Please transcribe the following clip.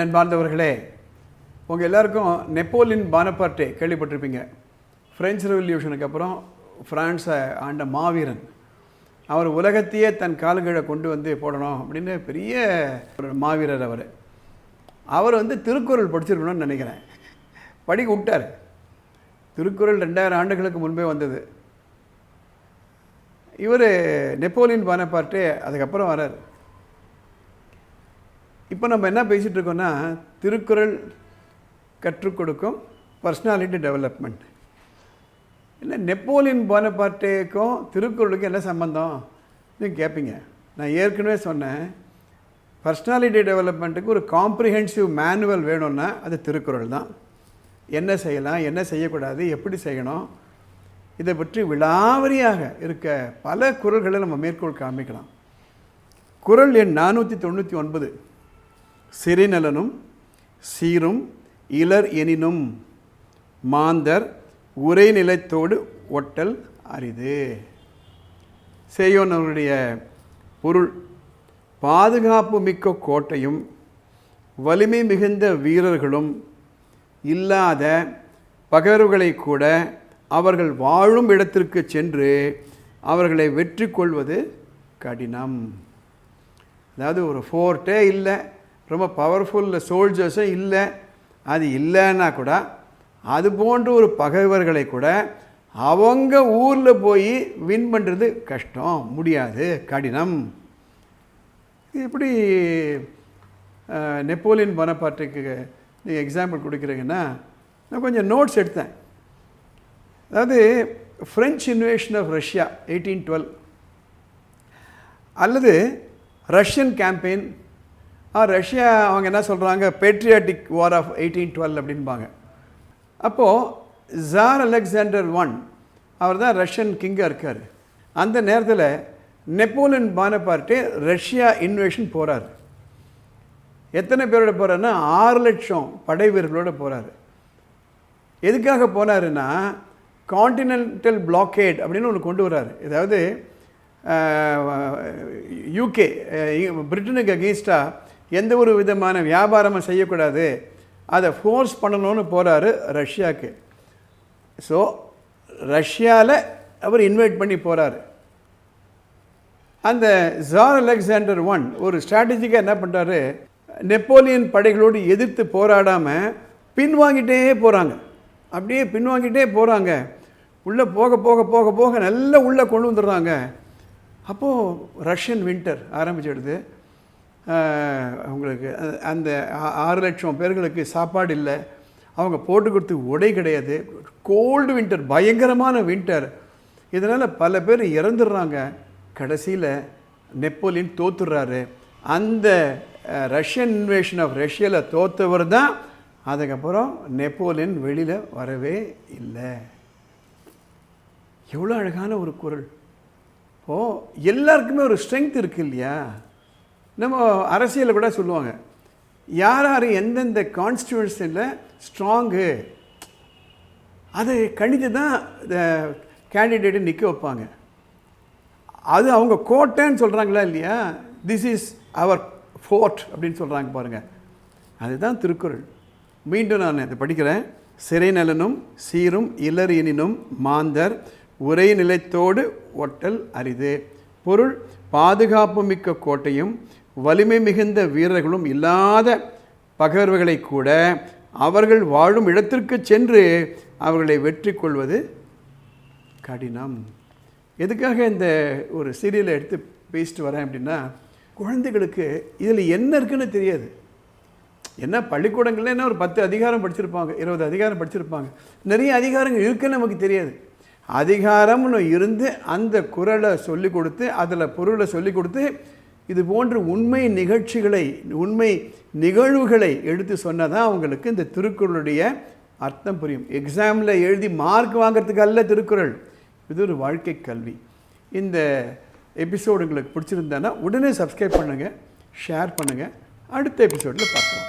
நண்பார்ந்தவர்களே உங்கள் எல்லாருக்கும் நெப்போலியன் பானபார்ட்டே கேள்விப்பட்டிருப்பீங்க. ஃப்ரெஞ்ச் ரெவல்யூஷனுக்கு அப்புறம் ஃப்ரான்ஸை ஆண்ட மாவீரன். அவர் உலகத்தையே தன் காலுகீழே கொண்டு வந்து போடணும் அப்படின்னு பெரிய ஒரு மாவீரர் அவர். அவர் வந்து திருக்குறள் படிச்சிருக்கணும்னு நினைக்கிறேன். படிக்க விட்டார். திருக்குறள் ரெண்டாயிரம் ஆண்டுகளுக்கு முன்பே வந்தது. இவர் நெப்போலியன் பானபார்ட்டே அதுக்கப்புறம் வரார். இப்போ நம்ம என்ன பேசிகிட்டு இருக்கோம்னா திருக்குறள் கற்றுக் கொடுக்கும் பர்சனாலிட்டி டெவலப்மெண்ட் இல்லை நெப்போலியன் போனபார்ட்டேக்கும் திருக்குறளுக்கும் என்ன சம்பந்தம்? நீங்கள் கேட்பீங்க நான் ஏற்கனவே சொன்னேன் பர்சனாலிட்டி டெவலப்மெண்ட்டுக்கு ஒரு காம்ப்ரிஹென்சிவ் மேனுவல் வேணும்னா அது திருக்குறள் தான். என்ன செய்யலாம் என்ன செய்யக்கூடாது எப்படி செய்யணும் இதை பற்றி விலாவரியாக இருக்க பல குறள்களை நம்ம மேற்கோள் காமிக்கலாம். குறள் எண் நானூற்றி தொண்ணூற்றி ஒன்பது. சிறைநலனும் சீரும் இலர் எனினும் மாந்தர் உரைநிலத்தோடு ஒட்டல் அரிது. சேயோன் அவருடைய பொருள் பாதுகாப்பு மிக்க கோட்டையும் வலிமை மிகுந்த வீரர்களும் இல்லாத பகர்வுகளை கூட அவர்கள் வாழும் இடத்திற்கு சென்று அவர்களை வெற்றி கொள்வது கடினம். அதாவது ஒரு ஃபோர்ட்டே இல்லை. ரொம்ப பவர்ஃபுல் சோல்ஜர்ஸும் இல்லை. அது இல்லைன்னா கூட அது போன்ற ஒரு பகைவர்களை கூட அவங்க ஊரில் போய் வின் பண்ணுறது கஷ்டம் முடியாது கடினம். இப்படி எப்படி நெப்போலியன் பனப்பாட்டுக்கு நீங்கள் எக்ஸாம்பிள் கொடுக்குறீங்கன்னா நான் கொஞ்சம் நோட்ஸ் எடுத்தேன். அதாவது French invasion of Russia eighteen twelve அல்லது ரஷ்யன் கேம்பெயின் ரஷ்யா அவங்க என்ன சொல்கிறாங்க patriotic war of eighteen twelve அப்படின்பாங்க அப்போது ஜார் அலெக்சாண்டர் ஒன் அவர் தான் ரஷ்யன் கிங்காக இருக்கார். அந்த நேரத்தில் நெப்போலியன் பானபார்ட்டே ரஷ்யா இன்வேஷன் போகிறார் எத்தனை பேரோட போகிறாருன்னா ஆறு லட்சம் படை வீரர்களோட போகிறாரு எதுக்காக போனாருன்னா காண்டினென்டல் பிளாக்கேட் அப்படின்னு ஒன்று கொண்டு வராரு. அதாவது யூகே பிரிட்டனுக்கு அகெயின்ஸ்டாக எந்த ஒரு விதமான வியாபாரமும் செய்யக்கூடாது. அதை ஃபோர்ஸ் பண்ணணும்னு போகிறாரு ரஷ்யாவுக்கு ஸோ ரஷ்யாவில் அவர் இன்வைட் பண்ணி போகிறாரு அந்த ஜார் அலெக்சாண்டர் ஒன் ஒரு ஸ்ட்ராட்டஜிக்காக என்ன பண்ணுறாரு நெப்போலியன் படைகளோடு எதிர்த்து போராடாமல் பின்வாங்கிட்டே போகிறாங்க அப்படியே பின்வாங்கிட்டே போகிறாங்க உள்ளே போக போக போக போக நல்லா உள்ளே கொண்டு வந்துடுறாங்க. அப்போது ரஷ்யன் வின்டர் ஆரம்பிச்சிடுது. அவங்களுக்கு அந்த ஆ- ஆறு லட்சம் பேர்களுக்கு சாப்பாடு இல்லை. அவங்க போட்டு கொடுத்து உடை கிடையாது. கோல்டு வின்டர் பயங்கரமான வின்டர் இதனால் பல பேர் இறந்துடுறாங்க. கடைசியில் நெப்போலியன் தோத்துடுறாரு. அந்த ரஷ்யன் இன்வேஷன் ஆஃப் ரஷ்யாவில் தோத்தவர் தான். அதுக்கப்புறம் நெப்போலியன் வெளியில் வரவே இல்லை. எவ்வளோ அழகான ஒரு குரல். ஓ எல்லாருக்குமே ஒரு ஸ்ட்ரென்த் இருக்குது இல்லையா? நம்ம அரசியலில் கூட சொல்லுவாங்க. யார் யார் எந்தெந்த கான்ஸ்டியூன்சியில் ஸ்ட்ராங்கு அதை கணித்து தான் இந்த கேண்டிடேட்டு நிற்க வைப்பாங்க. அது அவங்க கோட்டைன்னு சொல்கிறாங்களா இல்லையா? திஸ் இஸ் அவர் ஃபோர்ட் அப்படின்னு சொல்கிறாங்க பாருங்கள் அதுதான் திருக்குறள். மீண்டும் நான் இதை படிக்கிறேன். சிறை நலனும் சீரும் இலர் எனினும் மாந்தர் உரை நிலைத்தோடு ஒட்டல் அரிது. பொருள் பாதுகாப்பு மிக்க கோட்டையும் வலிமை மிகுந்த வீரர்களும் இல்லாத பகர்வுகளை கூட அவர்கள் வாழும் இடத்திற்கு சென்று அவர்களை வெற்றி கொள்வது கடினம். எதுக்காக இந்த ஒரு சீரியலை எடுத்து பேசிட்டு வரேன் அப்படின்னா குழந்தைகளுக்கு இதில் என்ன இருக்குன்னு தெரியாது. என்ன பள்ளிக்கூடங்கள்ல என்ன ஒரு பத்து அதிகாரம் படிச்சிருப்பாங்க இருபது அதிகாரம் படிச்சிருப்பாங்க. நிறைய அதிகாரங்கள் இருக்குன்னு நமக்கு தெரியாது. அதிகாரம்னு இருந்து அந்த குரலை சொல்லி கொடுத்து அதில் பொருளை சொல்லி கொடுத்து இது போன்ற உண்மை நிகழ்ச்சிகளை உண்மை நிகழ்வுகளை எடுத்து சொன்னதான் அவங்களுக்கு இந்த திருக்குறளுடைய அர்த்தம் புரியும். எக்ஸாமில் எழுதி மார்க் வாங்குறதுக்கு அல்ல திருக்குறள். இது ஒரு வாழ்க்கை கல்வி. இந்த எபிசோடு உங்களுக்கு பிடிச்சிருந்தேன்னா உடனே சப்ஸ்கிரைப் பண்ணுங்கள் ஷேர் பண்ணுங்கள் அடுத்த எபிசோடில் பார்க்கலாம்.